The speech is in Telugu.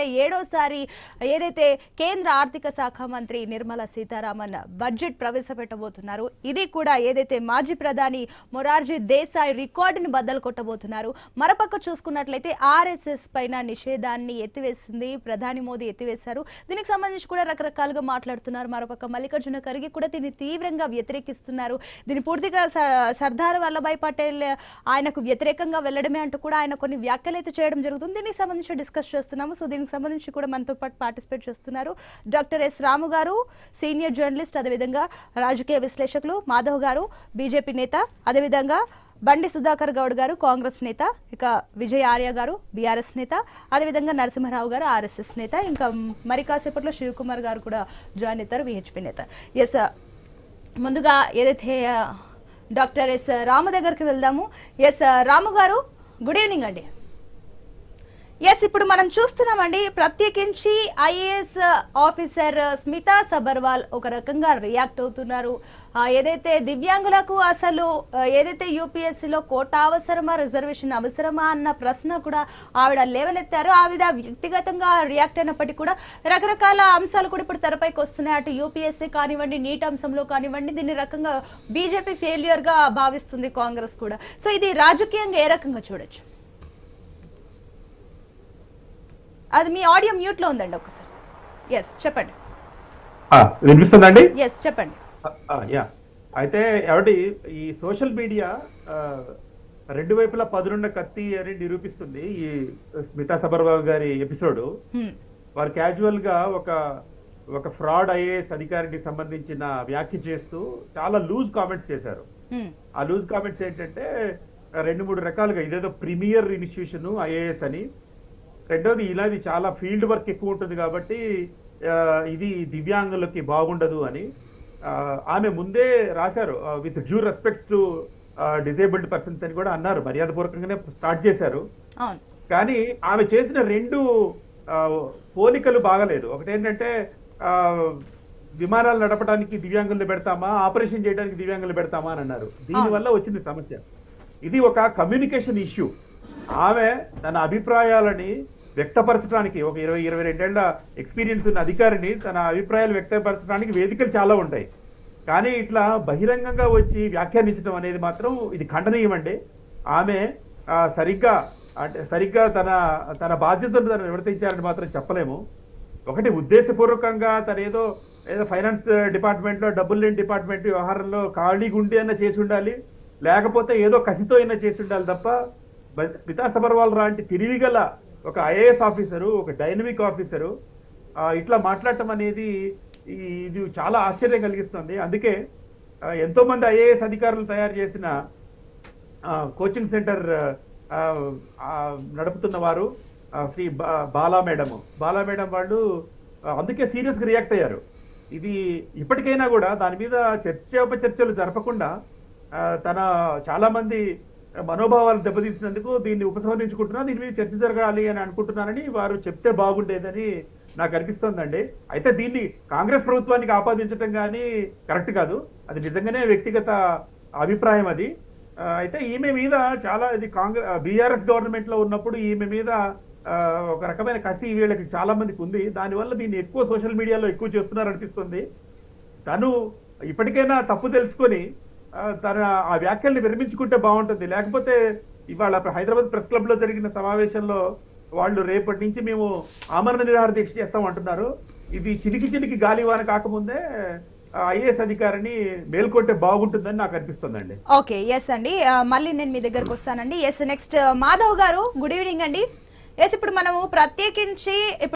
ఏడోసారి ఏదైతే కేంద్ర ఆర్థిక శాఖ మంత్రి నిర్మలా సీతారామన్ బడ్జెట్ ప్రవేశపెట్టబోతున్నారు ఇది కూడా ఏదైతే మాజీ ప్రధాని మొరార్జీ దేశాయ్ రికార్డుని బద్దలు కొట్టబోతున్నారు మరపక్క చూసుకున్నట్లయితే ఆర్ఎస్ఎస్ పైన నిషేధాన్ని ఎత్తివేసింది ప్రధాని మోదీ ఎత్తివేశారు. దీనికి సంబంధించి కూడా రకరకాలుగా మాట్లాడుతున్నారు మరొక మల్లికార్జున ఖర్గే కూడా దీన్ని తీవ్రంగా వ్యతిరేకిస్తున్నారు. దీని పూర్తిగా స- సర్దార్ వల్లభాయ్ పటేల్ ఆయనకు వ్యతిరేకంగా వెళ్ళడమే అంటూ కూడా ఆయన కొన్ని వ్యాఖ్యలు అయితే చేయడం జరుగుతుంది. దీనికి సంబంధించి డిస్కస్ చేస్తున్నాము. సో దీనికి సంబంధించి కూడా మనతో పాటు పార్టిసిపేట్ చేస్తున్నారు. డాక్టర్ ఎస్ రాము గారు సీనియర్ జర్నలిస్ట్ అదేవిధంగా రాజకీయ విశ్లేషకులు మాధవ్ గారు బీజేపీ నేత అదేవిధంగా బండి సుధాకర్ గౌడ్ గారు కాంగ్రెస్ నేత ఇక విజయ్ ఆర్య గారు బీఆర్ఎస్ నేత అదేవిధంగా నరసింహారావు గారు ఆర్ఎస్ఎస్ నేత ఇంకా మరి కాసేపట్లో శివకుమార్ గారు కూడా జాయిన్ అవుతారు విహెచ్పి నేత. ఎస్ ముందుగా ఏదైతే uh, డాక్టర్ ఎస్ రాము దగ్గరికి వెళ్దాము. ఎస్ రాము గారు గుడ్ ఈవినింగ్ అండి. ఎస్ ఇప్పుడు మనం చూస్తున్నామండి. ప్రత్యేకించి ఐఏఎస్ ఆఫీసర్ స్మితా సబర్వాల్ ఒక రకంగా రియాక్ట్ అవుతున్నారు. ఏదైతే దివ్యాంగులకు అసలు ఏదైతే యూపీఎస్సీలో కోట అవసరమా రిజర్వేషన్ అవసరమా అన్న ప్రశ్న కూడా ఆవిడ లేవనెత్తారు. ఆవిడ వ్యక్తిగతంగా రియాక్ట్ అయినప్పటికీ కూడా రకరకాల అంశాలు కూడా ఇప్పుడు తెరపైకి వస్తున్నాయి. అటు యూపీఎస్సీ కానివ్వండి నీట్ అంశంలో కానివ్వండి దీన్ని రకంగా బీజేపీ ఫెయిల్యూర్గా భావిస్తుంది కాంగ్రెస్ కూడా. సో ఇది రాజకీయంగా ఏ రకంగా చూడొచ్చు? అది మీ ఆడియో మ్యూట్లో ఉందండి ఒకసారి ఎస్ చెప్పండి. వినిపిస్తుందండి? ఎస్ చెప్పండి. యా. అయితే ఎవటి ఈ సోషల్ మీడియా రెండు వైపులా పదునున్న కత్తి అని నిరూపిస్తుంది ఈ స్మితా సబర్వాల్ గారి ఎపిసోడ్. వారు క్యాజువల్గా ఒక ఒక ఫ్రాడ్ ఐఏఎస్ అధికారికి సంబంధించిన వ్యాఖ్య చేస్తూ చాలా లూజ్ కామెంట్స్ చేశారు. ఆ లూజ్ కామెంట్స్ ఏంటంటే రెండు మూడు రకాలుగా ఇదేదో ప్రీమియర్ ఇన్స్టిట్యూషన్ ఐఏఎస్ అని రెండోది ఇలాది చాలా ఫీల్డ్ వర్క్ ఎక్కువ ఉంటుంది కాబట్టి ఇది దివ్యాంగులకి బాగుండదు అని. ఆమె ముందే రాశారు with due respects to disabled persons అని కూడా అన్నారు మర్యాదపూర్వకంగానే స్టార్ట్ చేశారు. కానీ ఆమె చేసిన రెండు పోలికలు బాగలేదు. ఒకటేంటంటే ఆ, విమానాలు నడపడానికి దివ్యాంగులు పెడతామా ఆపరేషన్ చేయడానికి దివ్యాంగులు పెడతామా అని అన్నారు. దీనివల్ల వచ్చింది సమస్య. ఇది ఒక కమ్యూనికేషన్ ఇష్యూ. ఆమె తన అభిప్రాయాలని వ్యక్తపరచడానికి ఒక ఇరవై ఇరవై రెండేళ్ళ ఎక్స్పీరియన్స్ ఉన్న అధికారిని తన అభిప్రాయాలు వ్యక్తపరచడానికి వేదికలు చాలా ఉంటాయి. కానీ ఇట్లా బహిరంగంగా వచ్చి వ్యాఖ్యానించడం అనేది మాత్రం ఇది ఖండనీయమండి. ఆమె సరిగ్గా అంటే సరిగ్గా తన తన బాధ్యతను తను నిర్వర్తించారని మాత్రం చెప్పలేము. ఒకటి ఉద్దేశపూర్వకంగా తను ఏదో ఏదో ఫైనాన్స్ డిపార్ట్మెంట్లో డబ్బులు లేని డిపార్ట్మెంట్ వ్యవహారంలో ఖాళీగా ఉండి అయినా చేసి ఉండాలి. లేకపోతే ఏదో కసితో అయినా చేసి ఉండాలి తప్ప స్మితా సబర్వాల్ లాంటి గల ఒక ఐఏఎస్ ఆఫీసరు ఒక డైనమిక్ ఆఫీసరు ఇట్లా మాట్లాడటం అనేది ఈ- ఇది చాలా ఆశ్చర్యం కలిగిస్తుంది. అందుకే ఎంతోమంది ఐఏఎస్ అధికారులు తయారు చేసిన కోచింగ్ సెంటర్ నడుపుతున్న వారు శ్రీ బాలా మేడము. బాలా మేడం వాళ్ళు అందుకే సీరియస్గా రియాక్ట్ అయ్యారు. ఇది ఇప్పటికైనా కూడా దాని మీద చర్చోపచర్చలు జరపకుండా తన చాలామంది మనోభావాలు దెబ్బతీసినందుకు దీన్ని ఉపసంహరించుకుంటున్నా దీని మీద చర్చ జరగాలి అని అనుకుంటున్నానని వారు చెప్తే బాగుండేదని నాకు అనిపిస్తోందండి. అయితే దీన్ని కాంగ్రెస్ ప్రభుత్వానికి ఆపాదించడం కానీ కరెక్ట్ కాదు. అది నిజంగానే వ్యక్తిగత అభిప్రాయం అది. అయితే ఈమె మీద చాలా ఇది కాంగ్రెస్ బీఆర్ఎస్ గవర్నమెంట్లో ఉన్నప్పుడు ఈమె మీద ఒక రకమైన కసి వీళ్ళకి చాలా మందికి ఉంది. దానివల్ల దీన్ని ఎక్కువ సోషల్ మీడియాలో ఎక్కువ చేస్తున్నారు అనిపిస్తుంది. తను ఇప్పటికైనా తప్పు తెలుసుకొని తన ఆ వ్యాఖ్యల్ని విరమించుకుంటే బాగుంటుంది. లేకపోతే ఇవాళ హైదరాబాద్ ప్రెస్ క్లబ్లో జరిగిన సమావేశంలో వాళ్ళు రేపటి నుంచి మేము ఆమరణ నిరాహార దీక్ష చేస్తాం అంటున్నారు. ఇది చిలికి చిలికి గాలివాన కాకముందే ఐఏఎస్ అధికారిని మేల్కొంటే బాగుంటుందని నాకు అనిపిస్తుందండి. ఓకే ఎస్ అండి. మళ్ళీ నేను మీ దగ్గరకు వస్తానండి. ఎస్ నెక్స్ట్ మాధవ్ గారు గుడ్ ఈవినింగ్ అండి. ఎస్ ఇప్పుడు మనము ప్రత్యేకించి